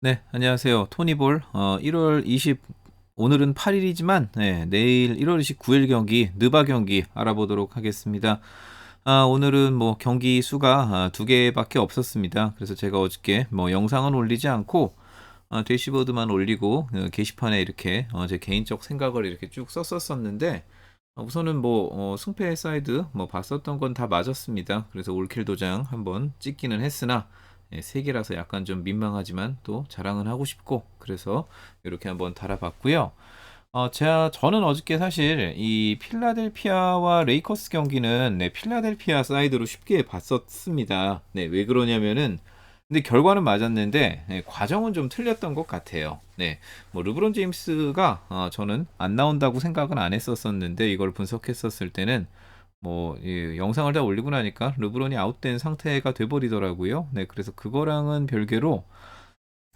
네, 안녕하세요. 토니볼. 어, 1월 20, 오늘은 8일이지만, 네, 내일 1월 29일 경기, 느바 경기 알아보도록 하겠습니다. 아, 오늘은 뭐 경기 수가 아, 두 개밖에 없었습니다. 그래서 제가 어저께 뭐 영상은 올리지 않고, 아, 대시보드만 올리고, 어, 게시판에 이렇게 어, 제 개인적 생각을 이렇게 쭉 썼었었는데, 어, 우선은 뭐, 어, 승패 사이드 뭐 봤었던 건 다 맞았습니다. 그래서 올킬 도장 한번 찍기는 했으나, 예, 세 개라서 약간 좀 민망하지만 또 자랑은 하고 싶고 그래서 이렇게 한번 달아봤고요. 어, 제가 저는 어저께 사실 이 필라델피아와 레이커스 경기는 네, 필라델피아 사이드로 쉽게 봤었습니다. 네, 왜 그러냐면은 근데 결과는 맞았는데 네, 과정은 좀 틀렸던 것 같아요. 네, 뭐 르브론 제임스가 어, 저는 안 나온다고 생각은 안 했었었는데 이걸 분석했었을 때는 뭐 예, 영상을 다 올리고 나니까 르브론이 아웃된 상태가 돼버리더라고요. 네, 그래서 그거랑은 별개로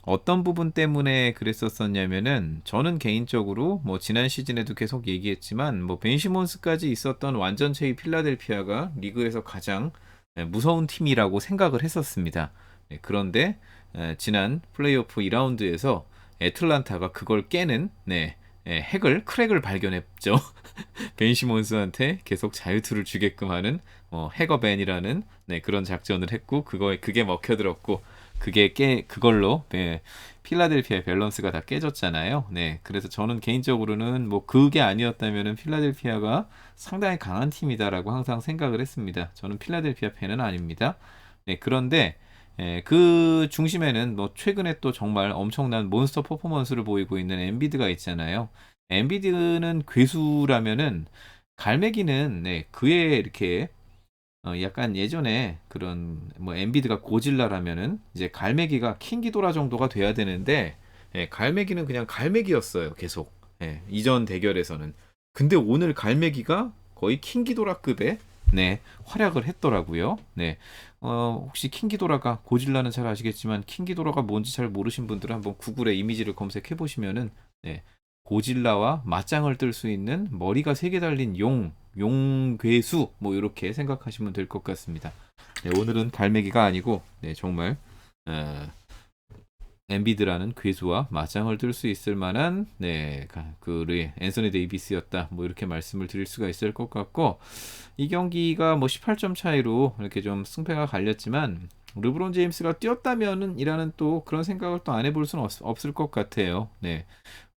어떤 부분 때문에 그랬었었냐면은 저는 개인적으로 뭐 지난 시즌에도 계속 얘기했지만 뭐 벤시몬스까지 있었던 완전체의 필라델피아가 리그에서 가장 예, 무서운 팀이라고 생각을 했었습니다. 네, 그런데 에, 지난 플레이오프 2라운드에서 애틀란타가 그걸 깨는 네, 예, 핵을 크랙을 발견했죠. 벤 시몬스한테 계속 자유투를 주게끔 하는 어, 해거벤이라는 네, 그런 작전을 했고 그거에 그게 먹혀들었고 그게 깨 그걸로 네, 필라델피아 밸런스가 다 깨졌잖아요. 네, 그래서 저는 개인적으로는 뭐 그게 아니었다면은 필라델피아가 상당히 강한 팀이다라고 항상 생각을 했습니다. 저는 필라델피아 팬은 아닙니다. 네, 그런데 예, 그 중심에는 뭐 최근에 또 정말 엄청난 몬스터 퍼포먼스를 보이고 있는 엔비드가 있잖아요. 엔비드는 괴수라면은 갈매기는 네, 그에 이렇게 어, 약간 예전에 그런 뭐 엔비드가 고질라라면은 이제 갈매기가 킹기도라 정도가 돼야 되는데 예, 갈매기는 그냥 갈매기였어요. 계속 예, 이전 대결에서는. 근데 오늘 갈매기가 거의 킹기도라급의 네, 활약을 했더라고요. 네. 어, 혹시 킹기도라가 고질라는 잘 아시겠지만 킹기도라가 뭔지 잘 모르신 분들은 한번 구글에 이미지를 검색해 보시면은 네. 고질라와 맞짱을 뜰 수 있는 머리가 세 개 달린 용, 용괴수 뭐 이렇게 생각하시면 될 것 같습니다. 네, 오늘은 갈매기가 아니고 네, 정말 어, 엠비드라는 괴수와 맞짱을 뜰 수 있을 만한 네, 그 앤서니 데이비스였다. 뭐 이렇게 말씀을 드릴 수가 있을 것 같고 이 경기가 뭐 18점 차이로 이렇게 좀 승패가 갈렸지만 르브론 제임스가 뛰었다면은 이라는 또 그런 생각을 또 안 해볼 수는 없, 을것 같아요. 네.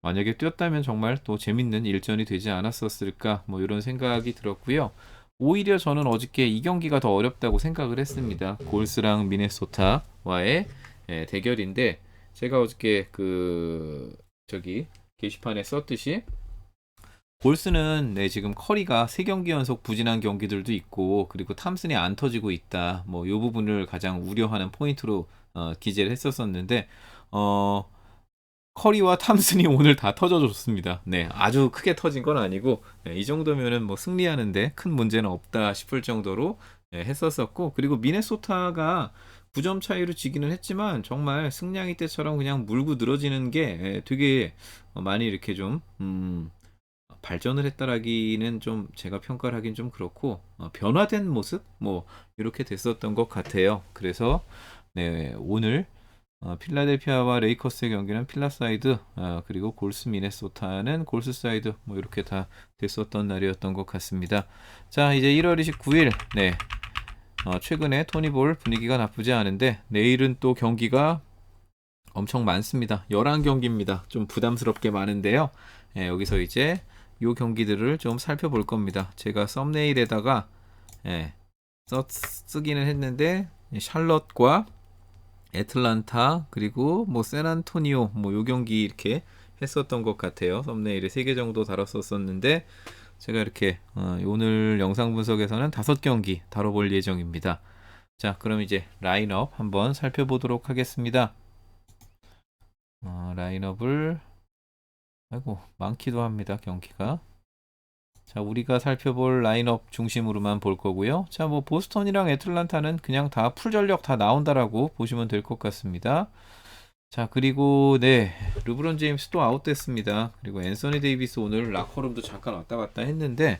만약에 뛰었다면 정말 또 재밌는 일전이 되지 않았었을까 뭐 이런 생각이 들었고요. 오히려 저는 어저께 이 경기가 더 어렵다고 생각을 했습니다. 골스랑 미네소타와의 예, 대결인데 제가 어저께 그 저기 게시판에 썼듯이 골스는 네, 지금 커리가 세 경기 연속 부진한 경기들도 있고 그리고 탐슨이 안 터지고 있다. 뭐이 부분을 가장 우려하는 포인트로 어, 기재를 했었었는데 어 커리와 탐슨이 오늘 다 터져줬습니다. 네, 아주 크게 터진 건 아니고 네, 이 정도면은 뭐 승리하는데 큰 문제는 없다 싶을 정도로 네, 했었었고 그리고 미네소타가 9점 차이로 지기는 했지만 정말 승량이 때처럼 그냥 물고 늘어지는 게 예, 되게 많이 이렇게 좀 음, 발전을 했다라기는 좀 제가 평가를 하긴 좀 그렇고 어, 변화된 모습 뭐 이렇게 됐었던 것 같아요. 그래서 네, 오늘 어, 필라델피아와 레이커스의 경기는 필라사이드 어, 그리고 골스 미네소타는 골스 사이드 뭐 이렇게 다 됐었던 날이었던 것 같습니다. 자 이제 1월 29일 네 어, 최근에 토니볼 분위기가 나쁘지 않은데 내일은 또 경기가 엄청 많습니다. 11경기입니다. 좀 부담스럽게 많은데요. 예, 여기서 이제 요 경기들을 좀 살펴볼 겁니다. 제가 썸네일에다가 예, 써, 쓰기는 했는데 샬럿과 애틀란타 그리고 뭐 샌안토니오 뭐 요 경기 이렇게 했었던 것 같아요. 썸네일에 3개 정도 달았었었는데 제가 이렇게 어, 오늘 영상 분석에서는 다섯 경기 다뤄볼 예정입니다. 자, 그럼 이제 라인업 한번 살펴보도록 하겠습니다. 어, 라인업을 아이고 많기도 합니다 경기가. 자, 우리가 살펴볼 라인업 중심으로만 볼 거고요. 자, 뭐 보스턴이랑 애틀란타는 그냥 다 풀 전력 다 나온다라고 보시면 될 것 같습니다. 자 그리고 네 르브론 제임스 또 아웃됐습니다. 그리고 앤서니 데이비스 오늘 라커룸도 잠깐 왔다 갔다 했는데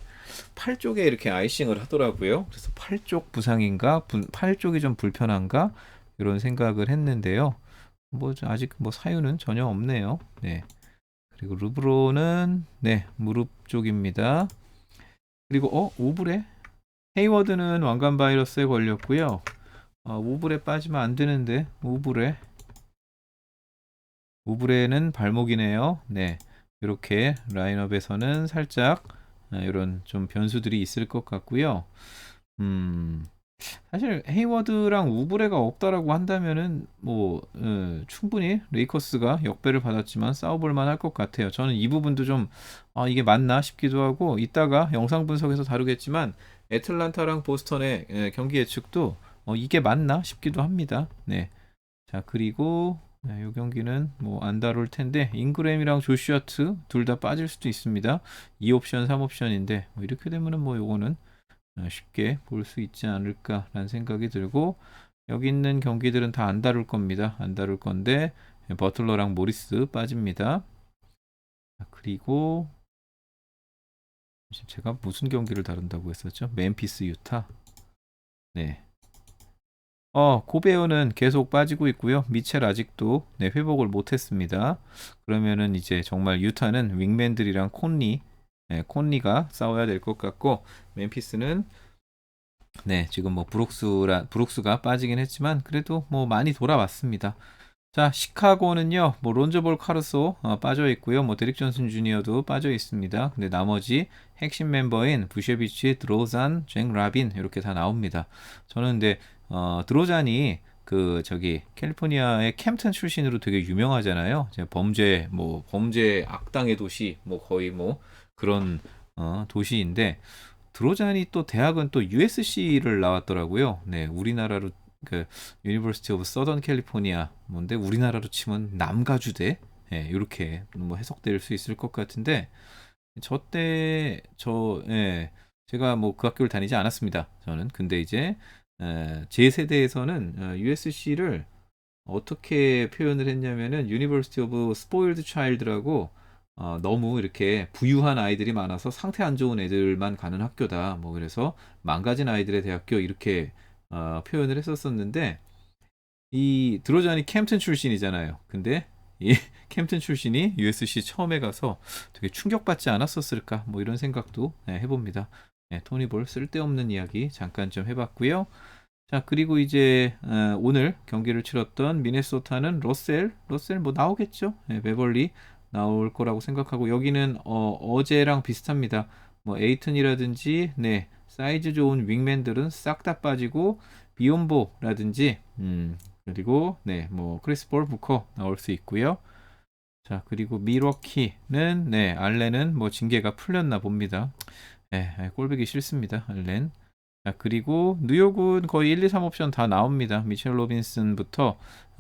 팔 쪽에 이렇게 아이싱을 하더라고요. 그래서 팔 쪽 부상인가, 팔 쪽이 좀 불편한가 이런 생각을 했는데요. 뭐 아직 뭐 사유는 전혀 없네요. 네. 그리고 르브론은 네 무릎 쪽입니다. 그리고 어 오브레 헤이워드는 왕관 바이러스에 걸렸고요. 어, 오브레 빠지면 안 되는데 오브레 오브레는 발목이네요. 네 이렇게 라인업에서는 살짝 이런 좀 변수들이 있을 것 같고요. 음 사실 헤이워드랑 우브레가 없다라고 한다면은 뭐 어, 충분히 레이커스가 역배를 받았지만 싸워볼 만할 것 같아요. 저는 이 부분도 좀 아, 이게 맞나 싶기도 하고 이따가 영상 분석에서 다루겠지만 애틀란타랑 보스턴의 예, 경기 예측도 어, 이게 맞나 싶기도 합니다. 네. 자 그리고 네, 이 경기는 뭐 안 다룰 텐데 잉그램이랑 조슈아트 둘 다 빠질 수도 있습니다. 2옵션, 3옵션인데 뭐 이렇게 되면은 뭐 요거는 어, 쉽게 볼 수 있지 않을까라는 생각이 들고 여기 있는 경기들은 다 안 다룰 겁니다. 안 다룰 건데 버틀러랑 모리스 빠집니다. 그리고 제가 무슨 경기를 다룬다고 했었죠? 멤피스 유타. 네. 어, 고베어는 계속 빠지고 있고요. 미첼 아직도 네, 회복을 못 했습니다. 그러면은 이제 정말 유타는 윙맨들이랑 콘리 네, 콘리가 싸워야 될 것 같고 멤피스는 네, 지금 뭐 브룩스라 브룩스가 빠지긴 했지만 그래도 뭐 많이 돌아왔습니다. 자, 시카고는요, 뭐 론저볼 카르소 어, 빠져 있고요, 뭐 데릭 존슨 주니어도 빠져 있습니다. 근데 나머지 핵심 멤버인 부셰비치, 드로잔, 잭 라빈 이렇게 다 나옵니다. 저는 근데 어, 드로잔이 그 저기 캘리포니아의 캠튼 출신으로 되게 유명하잖아요. 범죄 뭐 범죄 악당의 도시 뭐 거의 뭐 그런 어, 도시인데 드로잔이 또 대학은 또 USC를 나왔더라고요. 네, 우리나라로 그 유니버시티 오브 서던 캘리포니아 뭔데 우리나라로 치면 남가주대 예, 이렇게 뭐 해석될 수 있을 것 같은데 저때저 예, 제가 뭐 그 학교를 다니지 않았습니다. 저는 근데 이제 에, 제 세대에서는 어, USC를 어떻게 표현을 했냐면은 유니버시티 오브 스포일드 차일드라고 어, 너무 이렇게 부유한 아이들이 많아서 상태 안 좋은 애들만 가는 학교다. 뭐 그래서 망가진 아이들의 대학교 이렇게 어, 표현을 했었었는데 이 드로잔이 캠튼 출신이잖아요. 근데 이 캠튼 출신이 USC 처음에 가서 되게 충격받지 않았었을까? 뭐 이런 생각도 네, 해봅니다. 네, 토니볼 쓸데없는 이야기 잠깐 좀 해봤고요. 자 그리고 이제 어, 오늘 경기를 치렀던 미네소타는 러셀 러셀 뭐 나오겠죠? 네, 베벌리 나올 거라고 생각하고 여기는 어, 어제랑 비슷합니다. 뭐 에이튼이라든지 네 사이즈 좋은 윙맨들은 싹 다 빠지고 비욘보라든지 음, 그리고 네뭐 크리스 볼 부커 나올 수 있고요. 자 그리고 미러키는 네 알렌은 뭐 징계가 풀렸나 봅니다. 네, 꼴보기 싫습니다 알렌. 자 그리고 뉴욕은 거의 1, 2, 3 옵션 다 나옵니다. 미첼 로빈슨부터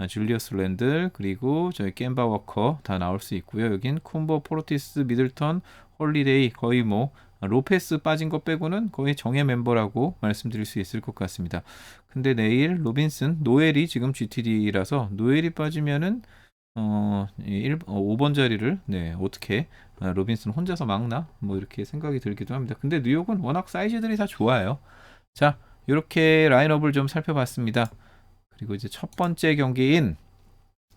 줄리어스 랜들 그리고 저희 겜바 워커 다 나올 수 있고요. 여긴 콤보 포르티스 미들턴 홀리데이 거의 뭐 로페스 빠진 것 빼고는 거의 정예 멤버라고 말씀드릴 수 있을 것 같습니다. 근데 내일 로빈슨, 노엘이 지금 GTD라서 노엘이 빠지면은 어, 1, 어 5번 자리를 네, 어떻게 아, 로빈슨 혼자서 막나? 뭐 이렇게 생각이 들기도 합니다. 근데 뉴욕은 워낙 사이즈들이 다 좋아요. 자, 이렇게 라인업을 좀 살펴봤습니다. 그리고 이제 첫 번째 경기인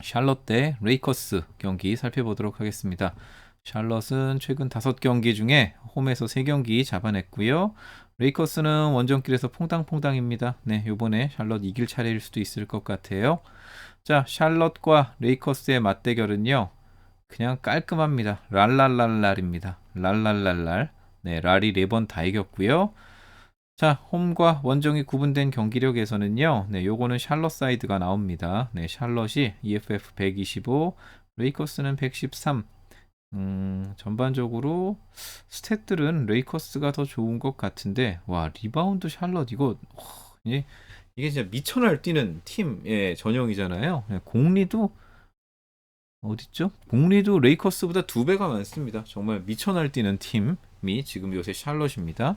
샬롯 대 레이커스 경기 살펴보도록 하겠습니다. 샬럿은 최근 5경기 중에 홈에서 3경기 잡아냈고요. 레이커스는 원정길에서 퐁당퐁당입니다. 네, 요번에 샬럿 이길 차례일 수도 있을 것 같아요. 자, 샬럿과 레이커스의 맞대결은요. 그냥 깔끔합니다. 랄랄랄랄입니다. 랄랄랄랄. 네, 랄이 4번 다 이겼고요. 자, 홈과 원정이 구분된 경기력에서는요. 네, 요거는 샬럿 사이드가 나옵니다. 네, 샬럿이 EFF 125, 레이커스는 113, 음, 전반적으로 스탯들은 레이커스가 더 좋은 것 같은데 와 리바운드 샬럿 이거 이게 이게 진짜 미쳐 날 뛰는 팀의 전형이잖아요. 네, 공리도 어딨죠? 공리도 레이커스보다 두 배가 많습니다. 정말 미쳐 날 뛰는 팀이 지금 요새 샬럿입니다.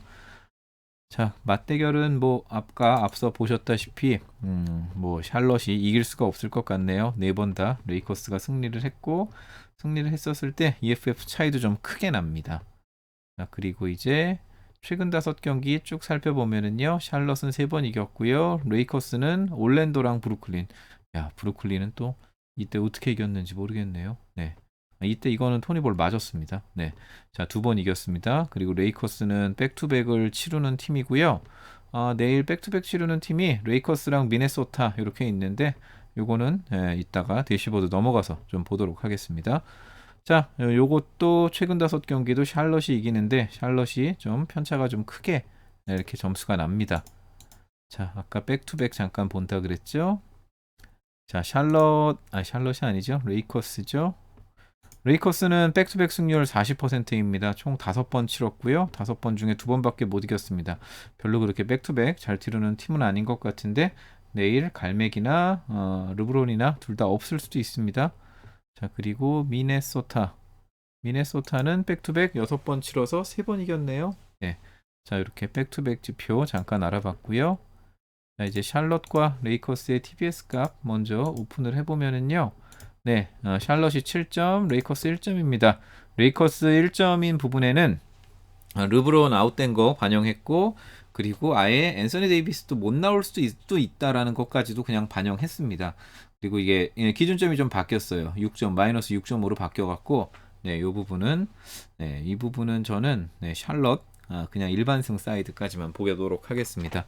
자 맞대결은 뭐 아까 앞서 보셨다시피 음, 뭐 샬럿이 이길 수가 없을 것 같네요. 네 번 다 레이커스가 승리를 했고 승리를 했었을 때 EFF 차이도 좀 크게 납니다. 자, 그리고 이제 최근 다섯 경기 쭉 살펴보면은요. 샬럿은 세 번 이겼고요. 레이커스는 올랜도랑 브루클린. 야, 브루클린은 또 이때 어떻게 이겼는지 모르겠네요. 네. 아, 이때 이거는 토니볼 맞았습니다. 네. 자, 두 번 이겼습니다. 그리고 레이커스는 백투백을 치르는 팀이고요. 아, 내일 백투백 치르는 팀이 레이커스랑 미네소타 이렇게 있는데 요거는 예, 이따가 대시보드 넘어가서 좀 보도록 하겠습니다. 자, 요- 요것도 최근 다섯 경기도 샬럿이 이기는데 샬럿이 좀 편차가 좀 크게 네, 이렇게 점수가 납니다. 자, 아까 백투백 잠깐 본다 그랬죠? 자, 샬럿, 아, 샬럿이 아니죠. 레이커스죠. 레이커스는 백투백 승률 40%입니다. 총 5번 치렀고요. 5번 중에 2번밖에 못 이겼습니다. 별로 그렇게 백투백 잘 치르는 팀은 아닌 것 같은데 내일 갈맥이나 어, 르브론이나 둘 다 없을 수도 있습니다. 자, 그리고 미네소타. 미네소타는 백투백 6번 치러서 3번 이겼네요. 네. 자, 이렇게 백투백 지표 잠깐 알아봤고요. 자, 이제 샬럿과 레이커스의 TBS 값 먼저 오픈을 해보면은요. 네, 어, 샬럿이 7점, 레이커스 1점입니다. 레이커스 1점인 부분에는 어, 르브론 아웃된 거 반영했고, 그리고 아예 앤서니 데이비스도 못 나올 수도 있, 도 있다라는 것까지도 그냥 반영했습니다. 그리고 이게 예, 기준점이 좀 바뀌었어요. 6점 마이너스 6점으로 바뀌어갖고, 네, 이 부분은 네, 이 부분은 저는 네, 샬럿 아, 그냥 일반승 사이드까지만 보도록 하겠습니다.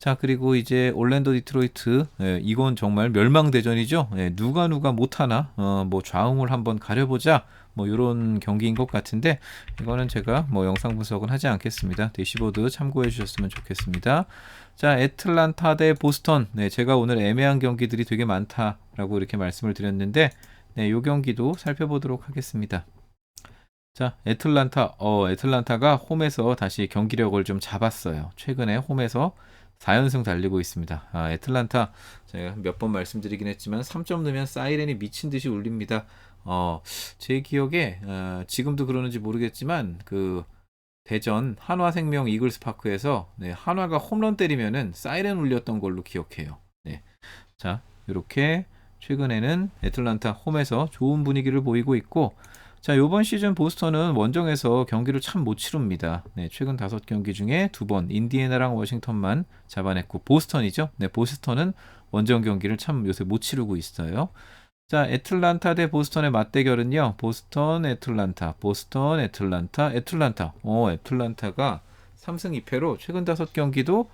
자 그리고 이제 올랜도 디트로이트 예, 이건 정말 멸망 대전이죠. 예, 누가 누가 못하나 어, 뭐 좌웅을 한번 가려보자 뭐 이런 경기인 것 같은데 이거는 제가 뭐 영상 분석은 하지 않겠습니다. 대시보드 참고해 주셨으면 좋겠습니다. 자 애틀란타 대 보스턴 네 제가 오늘 애매한 경기들이 되게 많다라고 이렇게 말씀을 드렸는데 네, 요 경기도 살펴보도록 하겠습니다. 자, 애틀란타, 어, 애틀란타가 홈에서 다시 경기력을 좀 잡았어요. 최근에 홈에서 4연승 달리고 있습니다. 아, 애틀란타, 제가 몇 번 말씀드리긴 했지만 3점 넣으면 사이렌이 미친 듯이 울립니다. 어, 제 기억에, 어, 지금도 그러는지 모르겠지만, 그, 대전 한화생명 이글스 파크에서, 네, 한화가 홈런 때리면은 사이렌 울렸던 걸로 기억해요. 네. 자, 이렇게 최근에는 애틀란타 홈에서 좋은 분위기를 보이고 있고, 자, 이번 시즌 보스턴은 원정에서 경기를 참 못 치릅니다. 네, 최근 다섯 경기 중에 두 번 인디애나랑 워싱턴만 잡아냈고 보스턴이죠. 네, 보스턴은 원정 경기를 참 요새 못 치르고 있어요. 자, 애틀란타 대 보스턴의 맞대결은요. 보스턴, 애틀란타, 보스턴, 애틀란타, 애틀란타. 어, 애틀란타가 3승 2패로 최근 다섯 경기도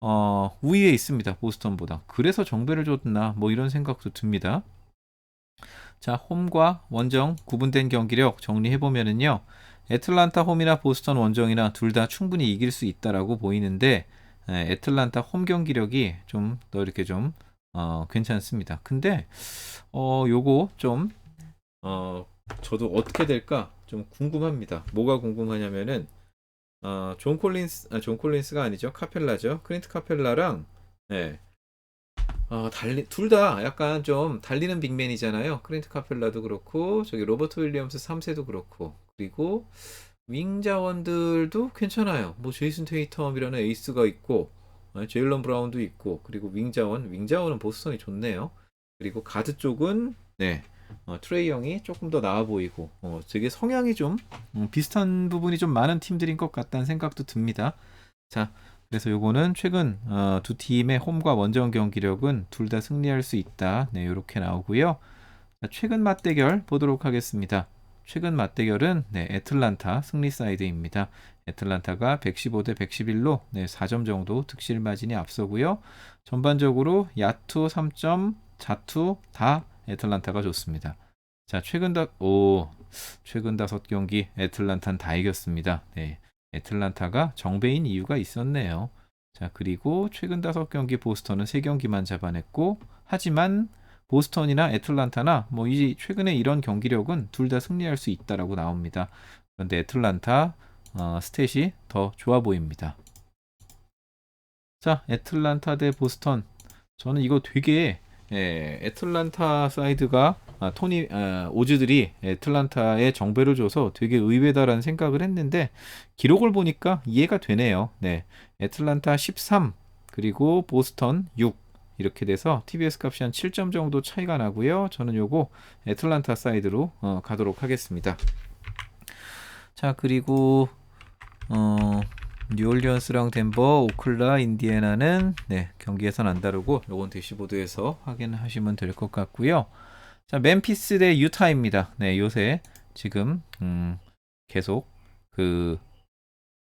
어, 우위에 있습니다. 보스턴보다. 그래서 정배를 줬나 뭐 이런 생각도 듭니다. 자, 홈과 원정 구분된 경기력 정리해 보면은요. 애틀란타 홈이나 보스턴 원정이나 둘 다 충분히 이길 수 있다라고 보이는데 에, 애틀란타 홈 경기력이 좀 더 이렇게 좀 어, 괜찮습니다. 근데 어 요거 좀 어, 저도 어떻게 될까 좀 궁금합니다. 뭐가 궁금하냐면은 어, 존 콜린스 아, 존 콜린스가 아니죠. 카펠라죠. 크린트 카펠라랑 네. 어, 달리 둘 다 약간 좀 달리는 빅맨이잖아요. 크린트 카펠라도 그렇고 저기 로버트 윌리엄스 3세도 그렇고 그리고 윙 자원들도 괜찮아요. 뭐 제이슨 테이텀이라는 에이스가 있고 어, 제일런 브라운도 있고 그리고 윙 자원 윙 자원은 보스턴이 좋네요. 그리고 가드 쪽은 네. 어, 트레이 형이 조금 더 나아 보이고 어, 되게 성향이 좀 음, 비슷한 부분이 좀 많은 팀들인 것 같다는 생각도 듭니다. 자, 그래서 요거는 최근 어, 두 팀의 홈과 원정 경기력은 둘 다 승리할 수 있다. 네, 이렇게 나오고요. 자, 최근 맞대결 보도록 하겠습니다. 최근 맞대결은 네, 애틀란타 승리 사이드입니다. 애틀란타가 115대 111로 네, 4점 정도 득실 마진이 앞서고요. 전반적으로 야투 3점, 자투 다 애틀란타가 좋습니다. 자, 최근 다, 오, 최근 다섯 경기 애틀란타는 다 이겼습니다. 네. 애틀란타가 정배인 이유가 있었네요. 자, 그리고 최근 다섯 경기 보스턴은 세 경기만 잡아냈고, 하지만 보스턴이나 애틀란타나 뭐 이 최근에 이런 경기력은 둘 다 승리할 수 있다라고 나옵니다. 그런데 애틀란타 어, 스탯이 더 좋아 보입니다. 자, 애틀란타 대 보스턴. 저는 이거 되게 예, 애틀란타 사이드가 아, 토니 아, 오즈들이 애틀란타에 정배를 줘서 되게 의외다라는 생각을 했는데 기록을 보니까 이해가 되네요. 네, 애틀란타 13 그리고 보스턴 6 이렇게 돼서 TBS 값이 한 7점 정도 차이가 나고요. 저는 요거 애틀란타 사이드로 어, 가도록 하겠습니다. 자 그리고 어, 뉴올리언스랑 덴버, 오클라, 인디애나는 네, 경기에선 안 다르고 요건 대시보드에서 확인하시면 될 것 같고요. 자, 멤피스 대 유타입니다. 네, 요새 지금 음, 계속 그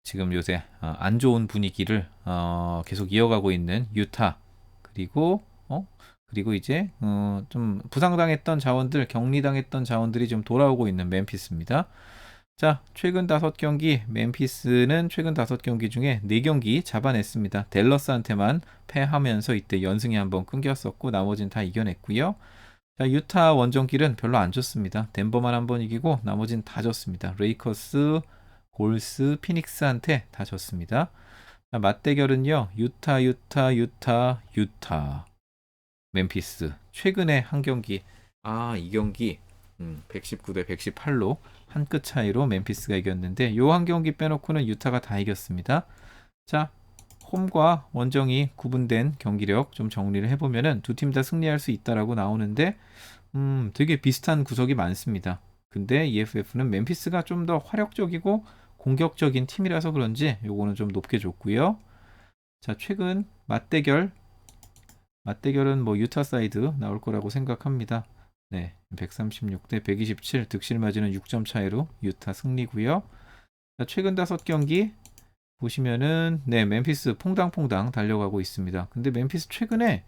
지금 요새 어, 안 좋은 분위기를 어, 계속 이어가고 있는 유타 그리고 어 그리고 이제 어, 좀 부상당했던 자원들 격리당했던 자원들이 좀 돌아오고 있는 멤피스입니다. 자 최근 다섯 경기 멤피스는 최근 다섯 경기 중에 네 경기 잡아냈습니다. 델러스한테만 패하면서 이때 연승이 한번 끊겼었고 나머지는 다 이겨냈고요. 자, 유타 원정길은 별로 안 좋습니다. 덴버만 한번 이기고 나머지는 다 졌습니다. 레이커스, 골스, 피닉스한테 다 졌습니다. 자, 맞대결은요. 유타, 유타, 유타, 유타. 멤피스. 최근에 한 경기. 아, 이 경기. 음, 119대 118로 한 끗 차이로 멤피스가 이겼는데 요 한 경기 빼놓고는 유타가 다 이겼습니다. 자, 홈과 원정이 구분된 경기력 좀 정리를 해보면은 두 팀 다 승리할 수 있다라고 나오는데 음, 되게 비슷한 구석이 많습니다. 근데 EFF는 멤피스가 좀 더 화력적이고 공격적인 팀이라서 그런지 요거는 좀 높게 줬고요. 자, 최근 맞대결 맞대결은 뭐 유타 사이드 나올 거라고 생각합니다. 네, 136대 127 득실 맞이는 6점 차이로 유타 승리고요. 자, 최근 다섯 경기 보시면은 네, 멤피스 퐁당퐁당 달려가고 있습니다. 근데 멤피스 최근에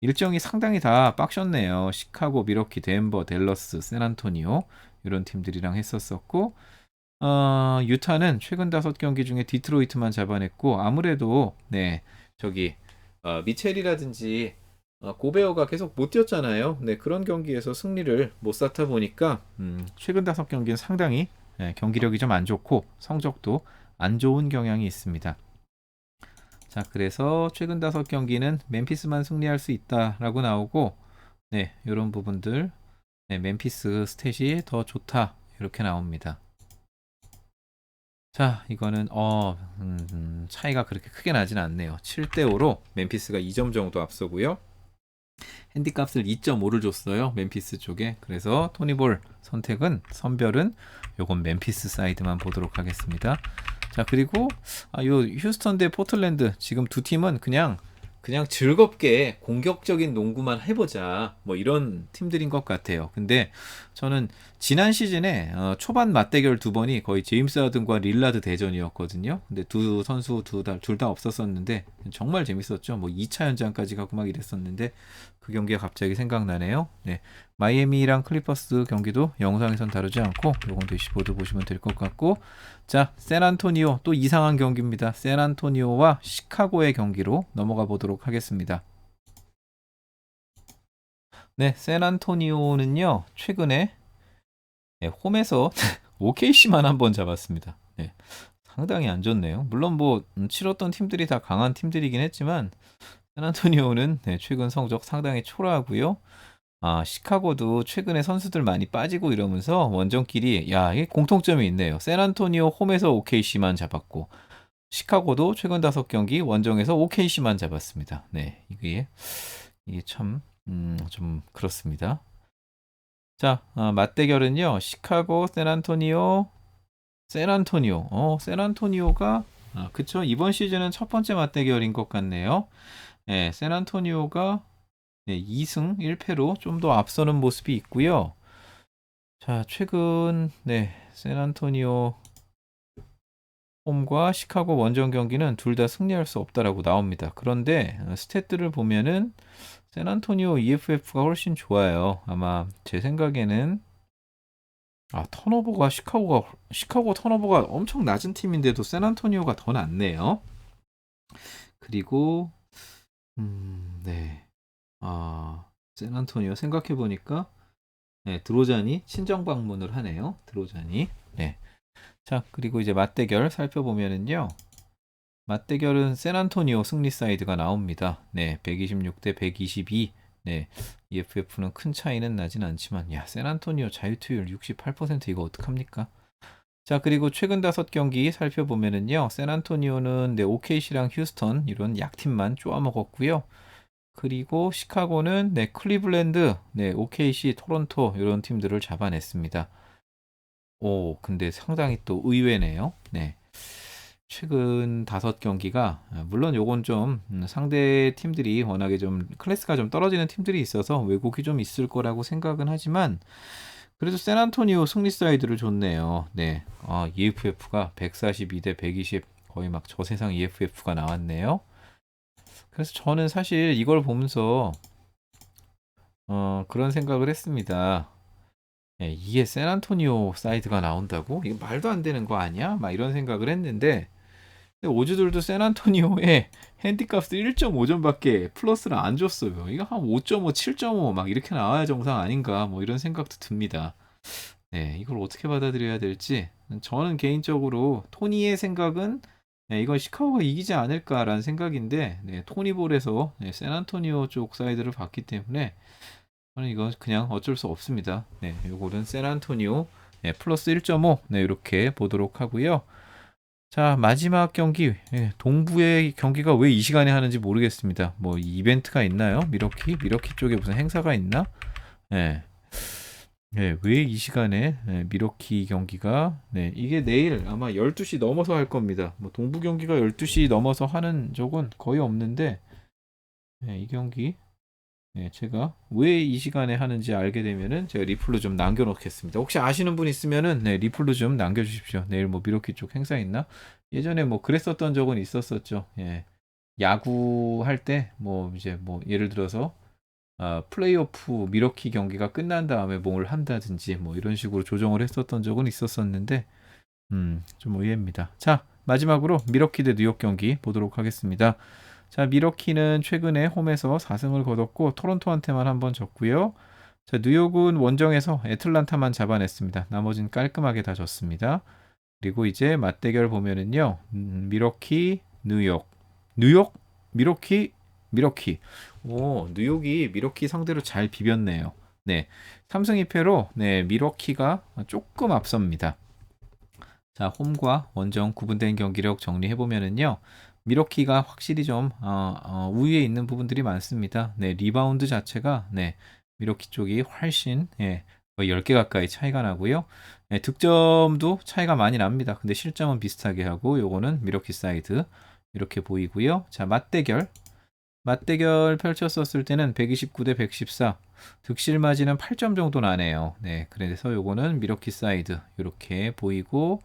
일정이 상당히 다 빡셨네요. 시카고, 미러키, 덴버, 댈러스, 샌안토니오 이런 팀들이랑 했었었고 어, 유타는 최근 다섯 경기 중에 디트로이트만 잡아냈고 아무래도 네 저기 어, 미첼이라든지 어, 고베어가 계속 못 뛰었잖아요. 네 그런 경기에서 승리를 못 쌓다 보니까 음, 최근 다섯 경기는 상당히 네, 경기력이 좀 안 좋고 성적도 안 좋은 경향이 있습니다. 자 그래서 최근 다섯 경기는 멤피스만 승리할 수 있다라고 나오고 네 이런 부분들 네, 멤피스 스탯이 더 좋다 이렇게 나옵니다. 자, 이거는 어 음, 음, 차이가 그렇게 크게 나진 않네요. 7대 5로 멤피스가 2점 정도 앞서고요. 핸디 값을 2.5를 줬어요. 멤피스 쪽에. 그래서 토니볼 선택은 선별은 요건 멤피스 사이드만 보도록 하겠습니다. 자, 그리고 아, 요 휴스턴 대 포틀랜드 지금 두 팀은 그냥 그냥 즐겁게 공격적인 농구만 해보자 뭐 이런 팀들인 것 같아요. 근데 저는 지난 시즌에 어, 초반 맞대결 두 번이 거의 제임스 하든과 릴라드 대전이었거든요. 근데 두 선수 둘다 없었었는데 정말 재밌었죠. 뭐 2차 연장까지 가고 막 이랬었는데 그 경기가 갑자기 생각나네요. 네. 마이애미랑 클리퍼스 경기도 영상에선 다루지 않고 요건 대시보드 보시면 될 것 같고 자, 샌안토니오 또 이상한 경기입니다. 샌안토니오와 시카고의 경기로 넘어가 보도록 하겠습니다. 네, 샌안토니오는요. 최근에 네, 홈에서 OKC만 한번 잡았습니다. 네, 상당히 안 좋네요. 물론 뭐 음, 치렀던 팀들이 다 강한 팀들이긴 했지만 샌안토니오는 네, 최근 성적 상당히 초라하고요. 아, 시카고도 최근에 선수들 많이 빠지고 이러면서 원정끼리 야, 이게 공통점이 있네요. 샌안토니오 홈에서 OKC만 잡았고 시카고도 최근 다섯 경기 원정에서 OKC만 잡았습니다. 네, 이게 이게 참 음, 좀 그렇습니다. 자, 어, 맞대결은요. 시카고, 샌안토니오, 샌안토니오. 어, 샌안토니오가 아, 그쵸. 이번 시즌은 첫 번째 맞대결인 것 같네요. 네, 샌안토니오가 네, 2승 1패로 좀 더 앞서는 모습이 있고요. 자, 최근 네, 샌안토니오 홈과 시카고 원정 경기는 둘 다 승리할 수 없다라고 나옵니다. 그런데 어, 스탯들을 보면은 샌안토니오 EFF가 훨씬 좋아요. 아마 제 생각에는 아 턴오버가 시카고가 시카고 턴오버가 엄청 낮은 팀인데도 샌안토니오가 더 낫네요. 그리고 음, 네. 아, 샌안토니오 생각해 보니까 네, 드로잔이 친정 방문을 하네요. 드로잔이. 네. 자, 그리고 이제 맞대결 살펴보면은요. 맞대결은 샌안토니오 승리 사이드가 나옵니다. 네, 126대 122. 네, EFF는 큰 차이는 나진 않지만, 야, 샌안토니오 자유투율 68% 이거 어떡합니까? 자, 그리고 최근 다섯 경기 살펴보면은요, 샌안토니오는 네, OKC랑 휴스턴 이런 약팀만 쪼아먹었고요. 그리고 시카고는 네, 클리블랜드, 네, OKC, 토론토 이런 팀들을 잡아냈습니다. 오, 근데 상당히 또 의외네요. 네. 최근 다섯 경기가 아, 물론 요건 좀 음, 상대 팀들이 워낙에 좀 클래스가 좀 떨어지는 팀들이 있어서 왜곡이 좀 있을 거라고 생각은 하지만 그래도 샌안토니오 승리 사이드를 줬네요. 네, 아, EFF가 142 대 120 거의 막 저 세상 EFF가 나왔네요. 그래서 저는 사실 이걸 보면서 어, 그런 생각을 했습니다. 예, 이게 샌안토니오 사이드가 나온다고? 이거 말도 안 되는 거 아니야? 막 이런 생각을 했는데 근데 오즈들도 샌안토니오에 핸디값을 1.5점밖에 플러스를 안 줬어요. 이거 한 5.5, 7.5 막 이렇게 나와야 정상 아닌가 뭐 이런 생각도 듭니다. 네, 이걸 어떻게 받아들여야 될지 저는 개인적으로 토니의 생각은 네, 이건 시카고가 이기지 않을까라는 생각인데 네, 토니볼에서 네, 샌안토니오 쪽 사이드를 봤기 때문에 저는 이건 그냥 어쩔 수 없습니다. 네, 요거는 샌안토니오 네, 플러스 1.5 네, 이렇게 보도록 하고요. 자, 마지막 경기. 예, 동부의 경기가 왜 이 시간에 하는지 모르겠습니다. 뭐 이벤트가 있나요? 미러키? 미러키 쪽에 무슨 행사가 있나? 예. 예, 왜 이 시간에 예, 미러키 경기가 네, 이게 내일 아마 12시 넘어서 할 겁니다. 뭐 동부 경기가 12시 넘어서 하는 적은 거의 없는데 예, 이 경기 네, 제가 왜 이 시간에 하는지 알게 되면은 제가 리플로 좀 남겨놓겠습니다. 혹시 아시는 분 있으면은 네, 리플로 좀 남겨주십시오. 내일 뭐 미러키 쪽 행사 있나? 예전에 뭐 그랬었던 적은 있었었죠. 예. 야구 할 때 뭐 이제 뭐 예를 들어서 아, 플레이오프 미러키 경기가 끝난 다음에 뭘 한다든지 뭐 이런 식으로 조정을 했었던 적은 있었었는데 음, 좀 의외입니다. 자, 마지막으로 미러키 대 뉴욕 경기 보도록 하겠습니다. 자, 미러키는 최근에 홈에서 4승을 거뒀고 토론토한테만 한 번 졌고요. 자, 뉴욕은 원정에서 애틀란타만 잡아냈습니다. 나머진 깔끔하게 다 졌습니다. 그리고 이제 맞대결 보면은요. 음, 미러키, 뉴욕. 뉴욕, 미러키, 미러키. 오, 뉴욕이 미러키 상대로 잘 비볐네요. 네. 3승 2패로 네, 미러키가 조금 앞섭니다. 자, 홈과 원정 구분된 경기력 정리해 보면은요. 미러키가 확실히 좀 어, 어, 우위에 있는 부분들이 많습니다. 네, 리바운드 자체가 네, 미러키 쪽이 훨씬 예, 거의 10개 가까이 차이가 나고요. 네, 득점도 차이가 많이 납니다. 근데 실점은 비슷하게 하고 요거는 미러키 사이드 이렇게 보이고요. 자, 맞대결. 맞대결 펼쳤었을 때는 129 대 114. 득실 마진은 8점 정도 나네요. 네, 그래서 요거는 미러키 사이드 이렇게 보이고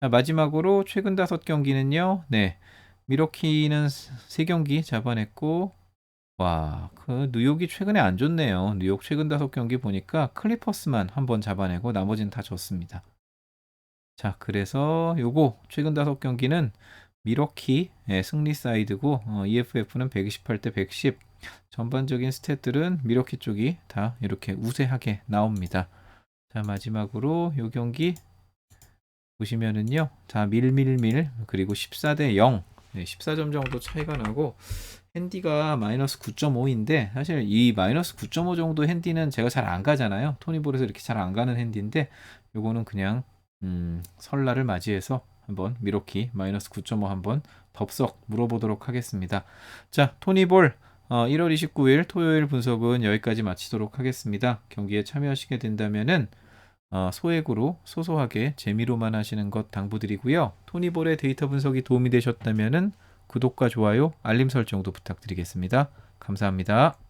자, 마지막으로 최근 다섯 경기는요. 네. 미러키는 세 경기 잡아냈고 와, 그 뉴욕이 최근에 안 좋네요. 뉴욕 최근 다섯 경기 보니까 클리퍼스만 한 번 잡아내고 나머지는 다 졌습니다. 자, 그래서 요거 최근 다섯 경기는 미러키 의 승리 사이드고 어, EFF는 128대 110. 전반적인 스탯들은 미러키 쪽이 다 이렇게 우세하게 나옵니다. 자, 마지막으로 요 경기 보시면은요. 자, 밀밀밀 그리고 14대 0. 네, 14점 정도 차이가 나고 핸디가 마이너스 9.5인데 사실 이 마이너스 9.5 정도 핸디는 제가 잘 안 가잖아요. 토니볼에서 이렇게 잘 안 가는 핸디인데 요거는 그냥 음, 설날을 맞이해서 한번 미로키 마이너스 9.5 한번 덥석 물어보도록 하겠습니다. 자, 토니볼 어, 1월 29일 토요일 분석은 여기까지 마치도록 하겠습니다. 경기에 참여하시게 된다면은 어, 소액으로 소소하게 재미로만 하시는 것 당부드리고요. 토니볼의 데이터 분석이 도움이 되셨다면 구독과 좋아요, 알림 설정도 부탁드리겠습니다. 감사합니다.